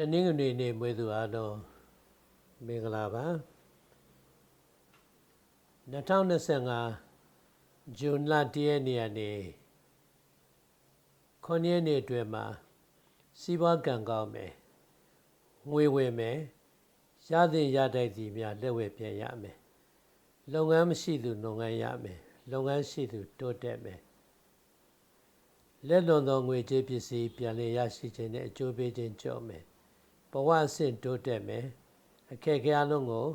တနင်္ဂနွေနေ့မွေးသူအားလုံးမင်္ဂလာပါ2025ဇွန်လ1ရက်နေ့ကနေ9ရက်နေ့အတွင်းမှာစီးပွားကံကောင်းမယ်ငွေဝင်မယ်ရသည်ရတိုက်သည်များလက်ဝဲပြန်ရမယ်လုပ်ငန်းမရှိသူလုပ်ငန်းရမယ်လုပ်ငန်းရှိသူတိုးတက်မယ်လက်လွန်သောငွေကြေးပစ္စည်းပြန်လည်ရရှိခြင်းနဲ့အကျိုးပေးခြင်းကြော့မယ် ဘဝအဆင့်တိုးတက်မယ်အခက်အခဲအလုံးကို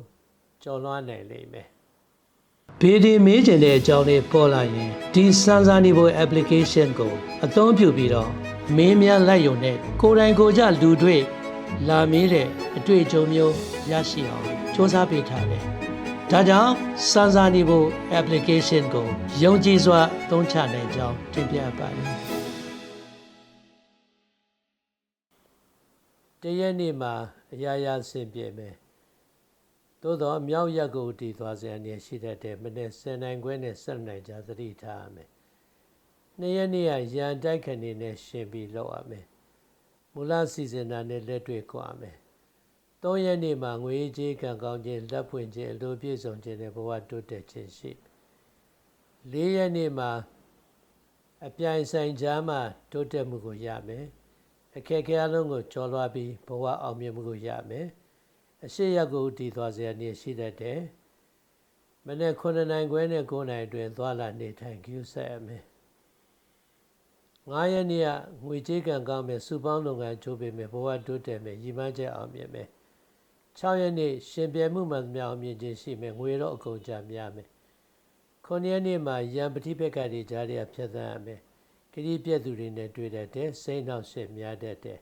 ကျော်လွှားနိုင်လိမ့်မယ်ဘေးဒီမေးချင်တဲ့အကြောင်းလေးပေါ်လာရင်ဒီစမ်းစာနေဖို့ application ကို အသုံးပြုပြီးတော့မင်းများလိုက်ယုံနဲ့ကိုယ်တိုင်ကိုယ်ကြလူတွေ့လာမေးတဲ့အတွေ့အကြုံမျိုးရရှိအောင်စ조사ပေးထားတယ်ဒါကြောင့်စမ်းစာနေဖို့ application ကိုယုံကြည်စွာသုံးချနိုင်ကြောင်းတင်ပြပါတယ် တရက်နေ့မှာအရာရာဆင်ပြေမယ်သို့တော့မြောက်ရက်ကိုတည်သွားစရာနေရှိတတ်တဲ့မနေ့10နိုင်ခွဲနဲ့7နိုင်ကြာသတိထားရမယ်နှစ်ရက်နေ့ကရန်တိုက်ခဏနဲ့ရှင်ပြီးလောက်ရမယ်မူလစီစဉ်တာနဲ့လက်တွေ့ကွာမယ်၃ရက်နေ့မှာငွေကြေးကံကောင်းခြင်းလက်ဖွင့်ခြင်းအလိုပြည့်စုံခြင်းနဲ့ဘဝတိုးတက်ခြင်းရှိ၄ရက်နေ့မှာအပြိုင်ဆိုင်ကြားမှာတိုးတက်မှုကိုရမယ် အခက်အခဲအလုံးကိုကျော်လွှားပြီးဘဝအောင်မြင်မှုကိုရမယ်အရှိရက်ကိုတည်သွားစေရနေရှိတတ်တယ်မနေ့9နိုင်ခွဲနဲ့9နိုင်အတွင်းသွားလာနေထိုင်ကြည့်ဆက်ရမယ်9ရက်နေ့ကငွေကြေးကံကောင်းမယ်စုပေါင်းလုပ်ငန်းချိုးပေးမယ်ဘဝတိုးတက်မယ်ရည်မှန်းချက်အောင်မြင်မယ်6ရက်နေ့ရှင်ပြဲမှုမှန်သမျှအောင်မြင်ခြင်းရှိမယ်ငွေတော့အကုန်ကြများမယ်9ရက်နေ့မှာရံပတိပက္ခတွေကြားရဖြတ်သန်းရမယ် ခရီးပြက်သူတွေနဲ့တွေ့တတ်တယ်စိတ်နှောက်ရှက်များတတ်တယ်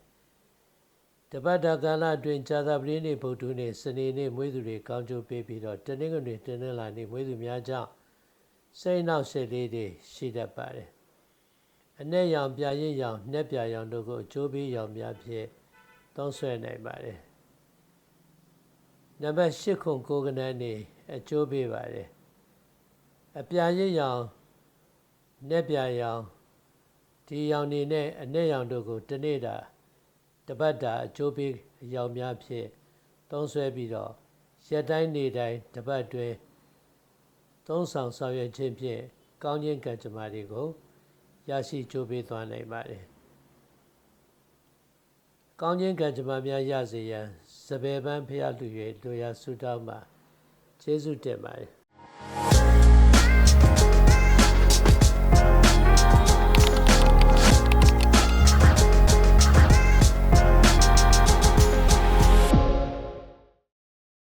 တပတ်တာကာလအတွင်းဇာတာပတိနေ့ဗုဒ္ဓနေ့စနေနေ့မွေးသူတွေကောင်းကျိုးပေးပြီးတော့တနင်္ဂနွေတနင်္လာနေ့မွေးသူများကြောင့်စိတ်နှောက်ရှက်လေးတွေရှိတတ်ပါတယ်အ내ရောင်ပြရင်ရောင်နှက်ပြရောင်တို့ကိုအကျိုးပေးရောင်များဖြင့်သုံးဆွဲနိုင်ပါတယ်နံပါတ်၈ခုကိုကနန်းနေအကျိုးပေးပါတယ်အပြရင်ရောင်နှက်ပြရောင် ဒီရောင်နေနဲ့အ내ရောင်တို့ကိုတနေ့တာတပတ်တာအကျိုးပေးအရောင်များဖြင့်သုံးဆွဲပြီးတော့ရက်တိုင်းနေ့တိုင်းတပတ်တွင်သုံးဆောင်ဆောင်ရွက်ခြင်းဖြင့်ကောင်းခြင်းကံကြမ္မာတွေကိုရရှိကြိုးပေးသွားနိုင်ပါတယ်။ကောင်းခြင်းကံကြမ္မာများရစေရန်စပယ်ပန်းဖျားလူ၍လူရဆုတောင်းမှာကျေးဇူးတင်ပါတယ်။